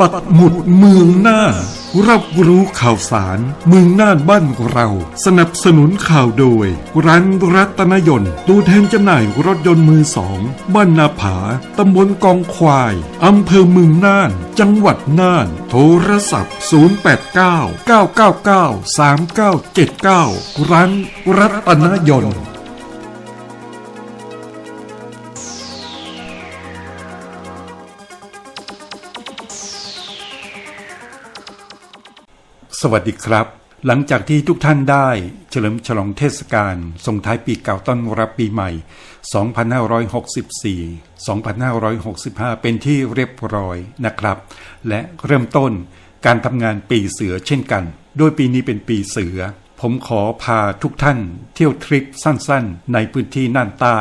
ปักหมุดเมืองน่านรับรู้ข่าวสาร เมืองน่านบ้านเรา สนับสนุนข่าวโดย ร้านรัตนยนต์ตัวแทนจำหน่ายรถยนต์มือสองบ้านนาผา ตำบลกองควายอำเภอเมืองน่าน จังหวัดน่าน โทรศัพท์ 089 999 3979 ร้านรัตนยนต์ สวัสดีครับ หลังจากที่ทุกท่านได้ เฉลิมฉลองเทศกาลส่งท้ายปีเก่าต้อนรับปีใหม่ 2564 2565 เป็นที่เรียบร้อยนะครับ และเริ่มต้นการทำงานปีเสือเช่นกัน โดยปีนี้เป็นปีเสือ ผมขอพาทุกท่านเที่ยวทริปสั้นๆ ในพื้นที่น่านใต้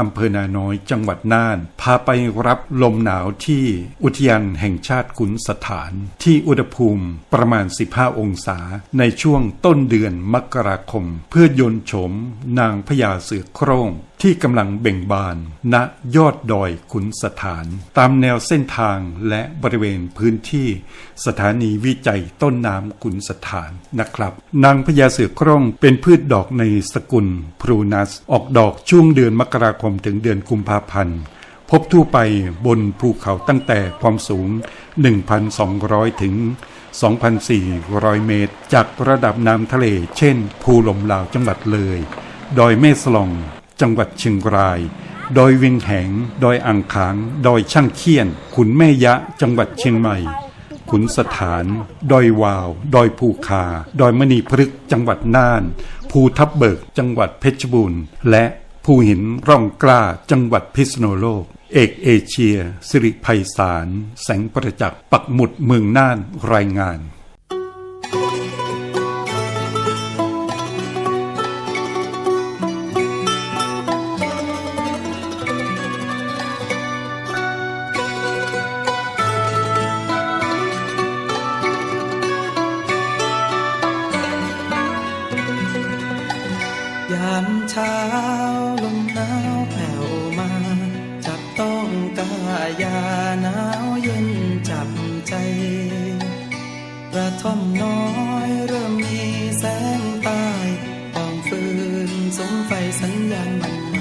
อำเภอนาน้อยจังหวัดน่าน พาไปรับลมหนาวที่อุทยานแห่งชาติขุนสถาน ที่อุณหภูมิประมาณ 15 องศา ในช่วงต้นเดือนมกราคม เพื่อยนโฉมนางพญาเสือโคร่งที่กำลังเบ่งบาน ณยอดดอยขุนสถาน ตามแนวเส้นทางและบริเวณพื้นที่ สถานีวิจัยต้นน้ำขุนสถานนะครับ นางพญาเสือโคร่งเป็นพืชดอกในสกุลพรูนัส ออกดอกช่วงเดือนมกราคมถึงเดือนกุมภาพันธ์ พบทั่วไปบนภูเขาตั้งแต่ความสูง 1,200 ถึง 2,400 เมตร จากระดับน้ำทะเล เช่น ภูลมลาวจังหวัดเลย ดอยแม่สลอง จังหวัดเชียงราย ดอยเวียงแหง ดอยอ่างขาง ดอยช่างเคียน ขุนแม่ยะ จังหวัดเชียงใหม่ขุนสถาน ดอยวาว ดอยภูคา ดอยมณีพฤกษ์จังหวัดน่าน ภูทับเบิก จังหวัดเพชรบูรณ์ และ ภูหินร่องกล้าจังหวัดพิษณุโลก เอกเอเชีย สิริภัยสาร แสงประจักษ์ปักหมุดเมืองน่านรายงานยามเช้า ยาหนาวเย็นจับใจ กระท่อมน้อยเริ่มมีแสงใต้ต้องฟืนสมไฟสัญญาณมัน